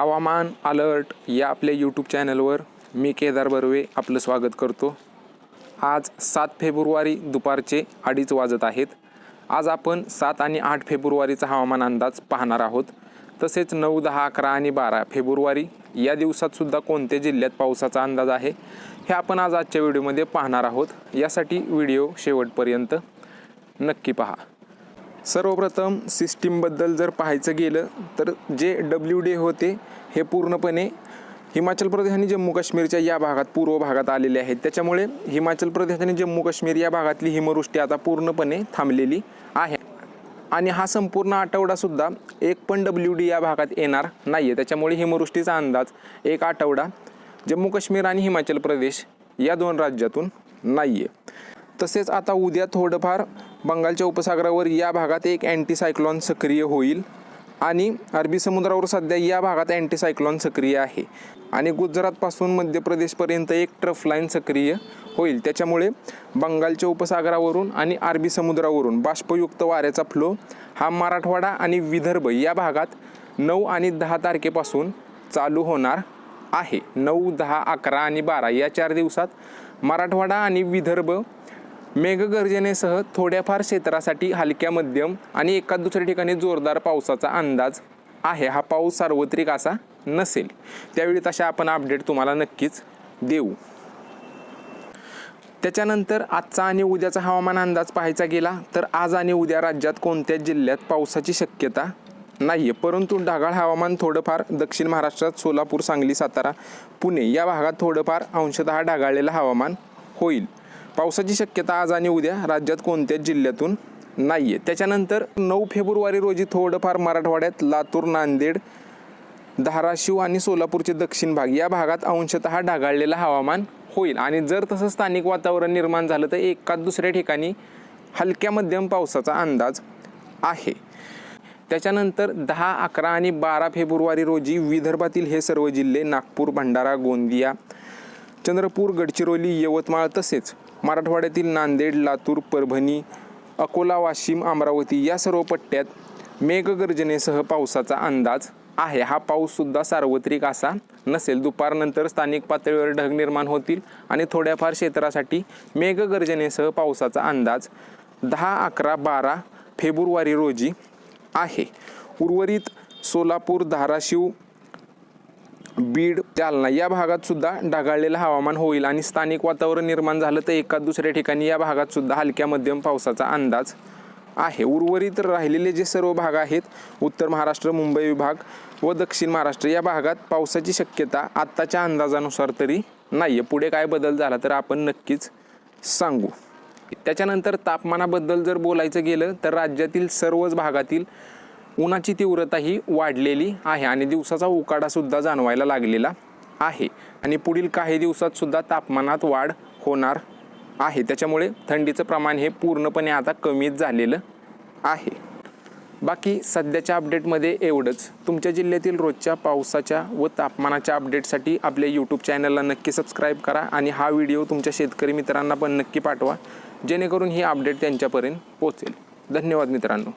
हवामान अलर्ट या आपल्या यूट्यूब चॅनलवर मी केदार बर्वे आपलं स्वागत करतो. आज सात फेब्रुवारी दुपारचे अडीच वाजत आहेत. आज आपण सात आणि आठ फेब्रुवारीचा हवामान अंदाज पाहणार आहोत. तसेच नऊ दहा अकरा आणि बारा फेब्रुवारी या दिवसातसुद्धा कोणत्या जिल्ह्यात पावसाचा अंदाज आहे हे आपण आज आजच्या व्हिडिओमध्ये पाहणार आहोत. यासाठी व्हिडिओ शेवटपर्यंत नक्की पहा. सर्वप्रथम सिस्टीमबद्दल जर पाहायचं गेलं तर जे डब्ल्यू डी होते हे पूर्णपणे हिमाचल प्रदेश आणि जम्मू काश्मीरच्या या भागात पूर्व भागात आलेले आहेत. त्याच्यामुळे हिमाचल प्रदेश आणि जम्मू काश्मीर या भागातली हिमवृष्टी आता पूर्णपणे थांबलेली आहे. आणि हा संपूर्ण आठवडासुद्धा एक पण डब्ल्यू डी या भागात येणार नाही आहे त्याच्यामुळे हिमवृष्टीचा अंदाज एक आठवडा जम्मू काश्मीर आणि हिमाचल प्रदेश या दोन राज्यातून नाही आहे तसेच आता उद्या थोडंफार बंगालच्या उपसागरावर या भागात एक अँटीसायक्लॉन सक्रिय होईल आणि अरबी समुद्रावर सध्या या भागात अँटीसायक्लॉन सक्रिय आहे. आणि गुजरातपासून मध्य प्रदेशपर्यंत एक ट्रफ लाईन सक्रिय होईल. त्याच्यामुळे बंगालच्या उपसागरावरून आणि अरबी समुद्रावरून बाष्पयुक्त वाऱ्याचा फ्लो हा मराठवाडा आणि विदर्भ या भागात नऊ आणि दहा तारखेपासून चालू होणार आहे. नऊ दहा अकरा आणि बारा या चार दिवसात मराठवाडा आणि विदर्भ मेघगर्जनेसह थोड्याफार क्षेत्रासाठी हलक्या मध्यम आणि एका दुसऱ्या ठिकाणी जोरदार पावसाचा अंदाज आहे. हा पाऊस सार्वत्रिक असा नसेल. त्यावेळी तशा आपण अपडेट तुम्हाला नक्कीच देऊ. त्याच्यानंतर आजचा आणि उद्याचा हवामान अंदाज पाहायचा गेला तर आज आणि उद्या राज्यात कोणत्याच जिल्ह्यात पावसाची शक्यता नाही आहे परंतु ढगाळ हवामान थोडंफार दक्षिण महाराष्ट्रात सोलापूर सांगली सातारा पुणे या भागात थोडंफार अंशतः ढगाळलेलं हवामान होईल. पावसाची शक्यता आज आणि उद्या राज्यात कोणत्याच जिल्ह्यातून नाही आहे त्याच्यानंतर नऊ फेब्रुवारी रोजी थोडंफार मराठवाड्यात लातूर नांदेड धाराशिव आणि सोलापूरचे दक्षिण भाग या भागात अंशतः ढगाळलेलं हवामान होईल. आणि जर तसं स्थानिक वातावरण निर्माण झालं तर एका दुसऱ्या ठिकाणी हलक्या मध्यम पावसाचा अंदाज आहे. त्याच्यानंतर दहा अकरा आणि बारा फेब्रुवारी रोजी विदर्भातील हे सर्व जिल्हे नागपूर भंडारा गोंदिया चंद्रपूर गडचिरोली यवतमाळ तसेच मराठवाड्यातील नांदेड लातूर परभणी अकोला वाशिम अमरावती या सर्व पट्ट्यात मेघगर्जनेसह पावसाचा अंदाज आहे. हा पाऊससुद्धा सार्वत्रिक असा नसेल. दुपारनंतर स्थानिक पातळीवर ढग निर्माण होतील आणि थोड्याफार क्षेत्रासाठी मेघगर्जनेसह पावसाचा अंदाज दहा अकरा बारा फेब्रुवारी रोजी आहे. उर्वरित सोलापूर धाराशिव बीड जालना या भागात सुद्धा ढगाळलेलं हवामान होईल आणि स्थानिक वातावरण निर्माण झालं तर एका दुसऱ्या ठिकाणी या भागात सुद्धा हलक्या मध्यम पावसाचा अंदाज आहे. उर्वरित राहिलेले जे सर्व भाग आहेत उत्तर महाराष्ट्र मुंबई विभाग व दक्षिण महाराष्ट्र या भागात पावसाची शक्यता आत्ताच्या अंदाजानुसार तरी नाही आहे पुढे काय बदल झाला तर आपण नक्कीच सांगू. त्याच्यानंतर तापमानाबद्दल जर बोलायचं गेलं तर राज्यातील सर्वच भागातील उन्हाची तीव्रता ही वाढलेली आहे आणि दिवसाचा उकाडासुद्धा जाणवायला लागलेला आहे. आणि पुढील काही दिवसात सुद्धा तापमानात वाढ होणार आहे. त्याच्यामुळे थंडीचं प्रमाण हे पूर्णपणे आता कमीच झालेलं आहे. बाकी सध्याच्या अपडेटमध्ये एवढंच. तुमच्या जिल्ह्यातील रोजच्या पावसाच्या व तापमानाच्या अपडेटसाठी आपल्या यूट्यूब चॅनलला नक्की सबस्क्राईब करा आणि हा व्हिडिओ तुमच्या शेतकरी मित्रांना पण नक्की पाठवा. जेणेकरून ही अपडेट त्यांच्यापर्यंत पोहोचेल. धन्यवाद मित्रांनो.